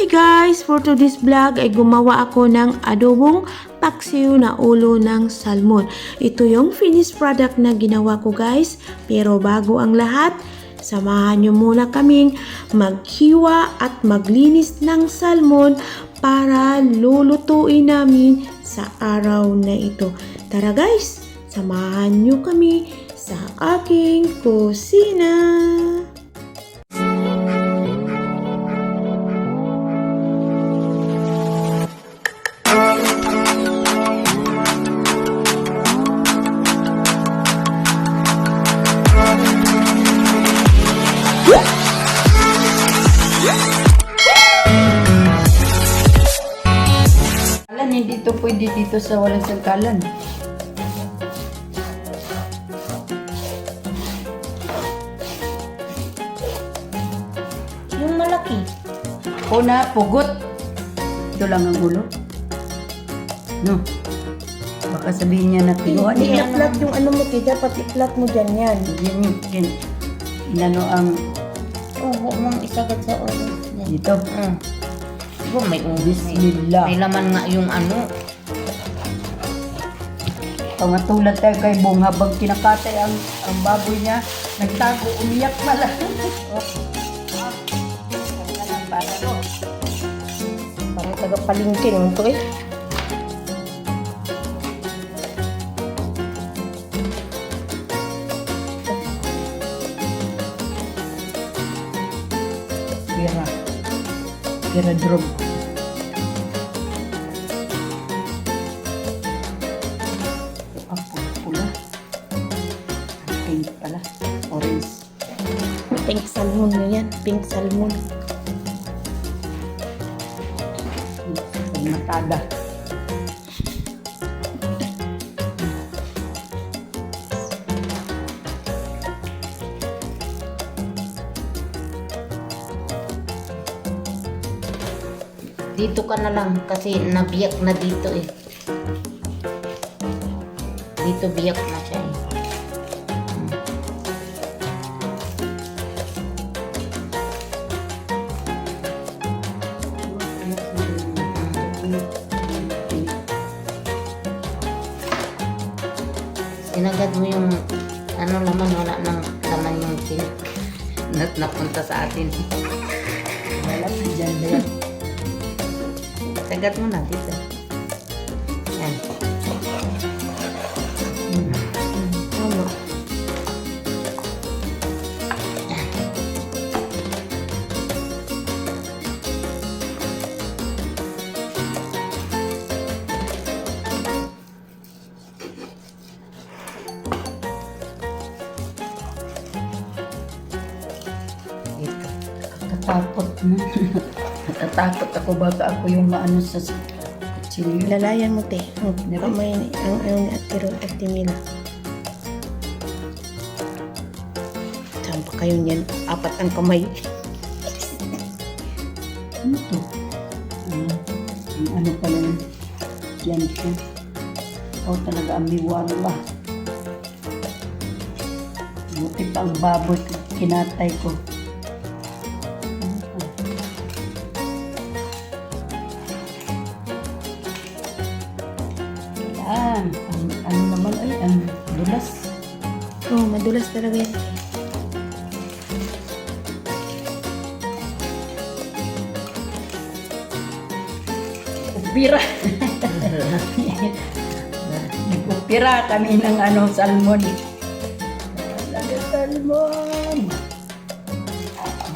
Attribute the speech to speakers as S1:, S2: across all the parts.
S1: Hi guys! For today's vlog ay gumawa ako ng adobong paksiw na ulo ng salmon. Ito yung finished product na ginawa ko guys. Pero bago ang lahat, samahan nyo muna kaming maghiwa at maglinis ng salmon para lulutuin namin sa araw na ito. Tara guys, samahan nyo kami sa aking kusina.
S2: Dito sa walang sangkalan.
S3: Yung malaki.
S2: Una, pugot. Ito lang ang ulo. No. Baka sabihin niya na
S1: Hindi
S2: niya.
S1: i-flat yung ano mo, kaya dapat i-flat mo dyan yan.
S2: Yan, yan. Inano ang
S3: Oo, oh, mong isagad sa ulo. Yan.
S2: dito.
S3: Mm. Diba may ubis eh.
S2: Bismillah.
S3: May laman nga yung ano.
S2: Pangatulad tayo kay Bong habang kinakatay ang, ang baboy niya. Nagtago, umiyak pala.
S1: Parang taga-palingki naman to eh.
S2: Pira. Pira drug.
S3: Dito ka na lang kasi nabiyak na dito eh. Dito biyak na siya eh. Sinagad mo yung ano laman, wala nang laman yung tin. Nat napunta sa atin.
S2: Wala dyan ba yan?
S3: Sagad mo na dito. Yan. Dito.
S2: Natatakot na. Natatakot ako baka ako yung maano sa kutsilyo.
S1: Lalayan mo, te. Oh,
S2: Diba?
S1: kamay ni, ang ano ni Ate Ro, Ate Mila. Saan pa kayo niyan? Apat ang kamay.
S2: Ano to? Ano, ang ano pala yun? Yan siya. Ikaw talaga ang miwala. Buti pa ang baboy kinatay ko. Yan. Ang, ano naman ay ang dulas.
S1: Oh, madulas talaga yan.
S2: Upira. Nag-upira kami ng ano, salmon. Talaga salmon.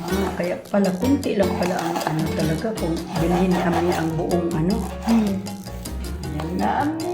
S2: Ah, kaya pala, kunti lang pala ang ano talaga kung bilhin kami ang buong ano.
S1: Hmm.
S2: Yan na amin.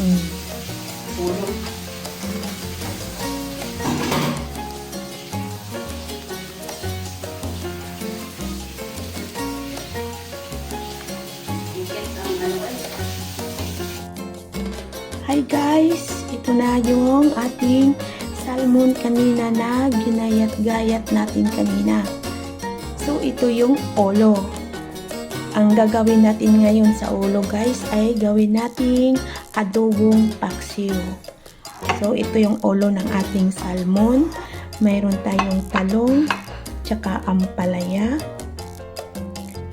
S2: Mm. Ulo.
S1: Hi guys! Ito na yung ating salmon kanina na ginayat-gayat natin kanina. So, ito yung olo. Ang gagawin natin ngayon sa ulo guys ay gawin nating adobong paksiw. So, ito yung ulo ng ating salmon. Mayroon tayong talong, tsaka ampalaya.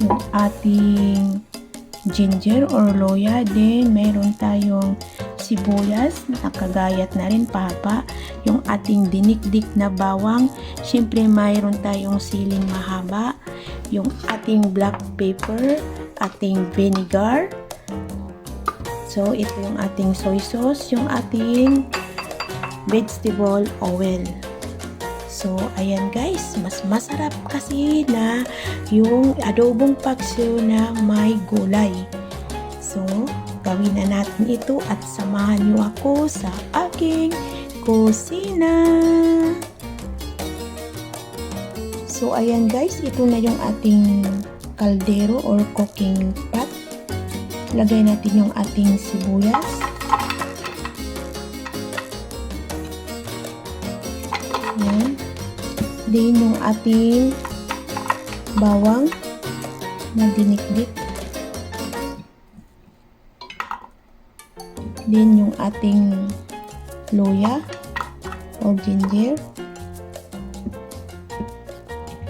S1: Yung ating ginger or loya din. Mayroon tayong sibuyas, nakagayat na rin papa. Yung ating dinikdik na bawang. Siyempre mayroon tayong siling mahaba. Yung ating black pepper, ating vinegar. So, ito yung ating soy sauce, yung ating vegetable oil. So, ayan guys, mas masarap kasi na yung adobong paksiw na may gulay. So, gawin na natin ito at samahan niyo ako sa aking kusina. So, ayan guys, ito na yung ating kaldero or cooking pot. Lagay natin yung ating sibuyas. Ayan. Din yung ating bawang na dinikdik. Din yung ating luya o ginger.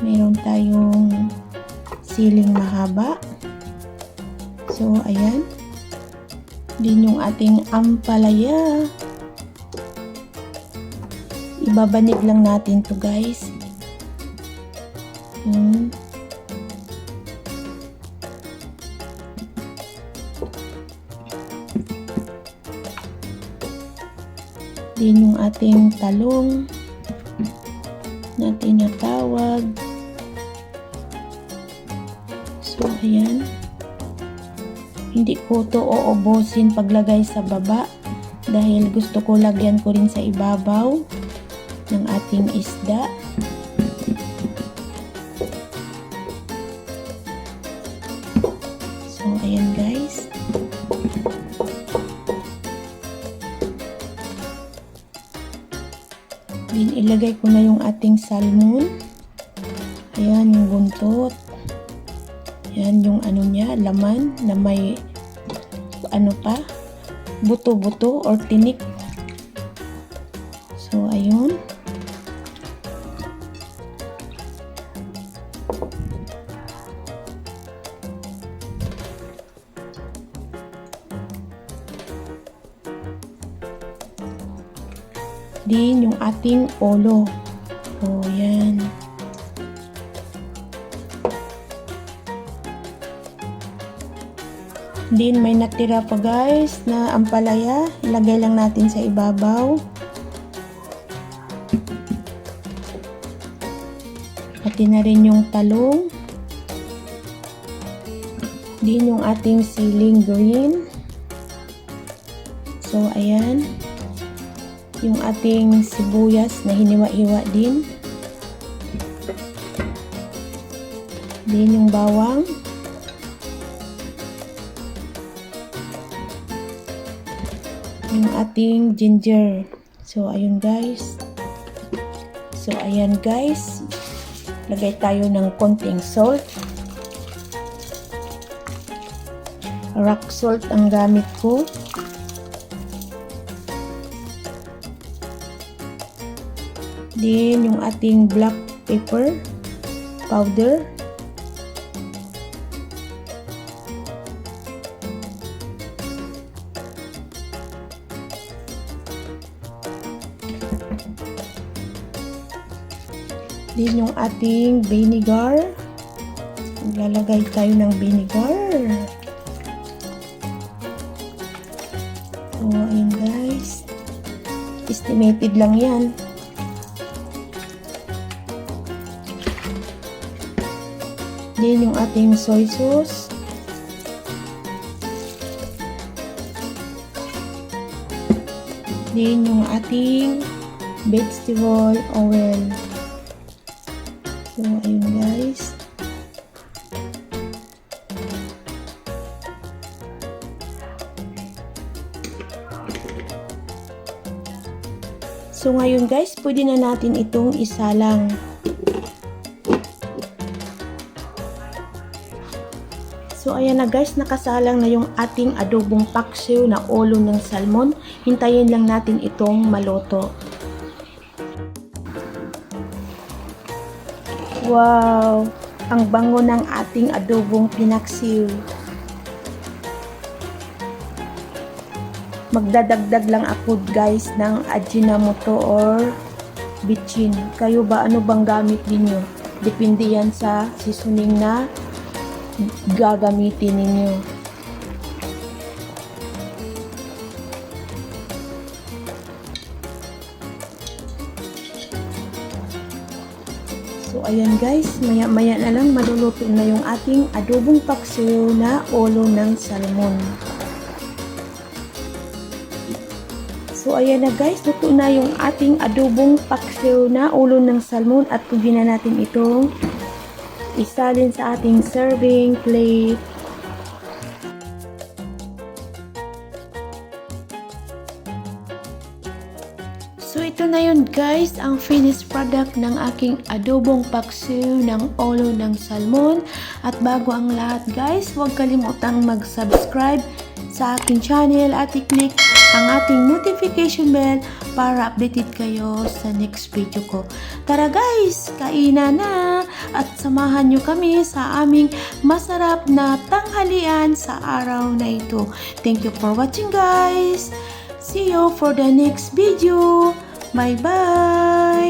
S1: Meron tayong siling mahaba. So, ayan. Din yung ating ampalaya. Ibabanig lang natin to guys. Hmm. Din yung ating talong na tinatawag. So, ayan. Hindi ko to uubusin paglagay sa baba dahil gusto ko lagyan ko rin sa ibabaw ng ating isda. So, ayan guys. Then, ilagay ko na yung ating salmon. Ayan, yung buntot. Ayan, yung ano niya, laman na may ano pa, buto-buto or tinik. So, ayun. Din yung ating olo. O, yan. Din may natira pa guys na ampalaya. Ilagay lang natin sa ibabaw. Pati na rin yung talong. Din yung ating siling green. So, ayan. Yung ating sibuyas na hiniwa-hiwa din. Din yung bawang. Yung ating ginger. So, ayun guys. So, ayan guys. Lagay tayo ng konting salt. Rock salt ang gamit ko. Din yung ating black pepper powder. Din yung ating vinegar. Maglalagay tayo ng vinegar. So, ayun guys. Estimated lang yan. Din yung ating soy sauce. din yung ating vegetable oil. So, ayun guys. So, ngayon guys, pwede na natin itong isalang. So ayan na guys, nakasalang na yung ating adobong paksiw na ulo ng salmon. Hintayin lang natin itong maluto. Wow! Ang bango ng ating adobong pinaksiw. Magdadagdag lang ako guys ng ajinomoto or bitchin. Kayo ba ano bang gamit ninyo? Depende yan sa seasoning na gagamitin ninyo. Ayan guys, maya maya na lang maluluto na yung ating adobong paksiw na ulo ng salmon. So ayan na guys, luto na yung ating adobong paksiw na ulo ng salmon at pwede na natin itong isalin sa ating serving plate. So ito na yun guys, ang finished product ng aking adobong paksiw ng ulo ng salmon. At bago ang lahat guys, huwag kalimutang mag-subscribe sa aking channel at i-click ang ating notification bell para updated kayo sa next video ko. Tara guys, kainan na at samahan nyo kami sa aming masarap na tanghalian sa araw na ito. Thank you for watching guys. See you for the next video. บายบาย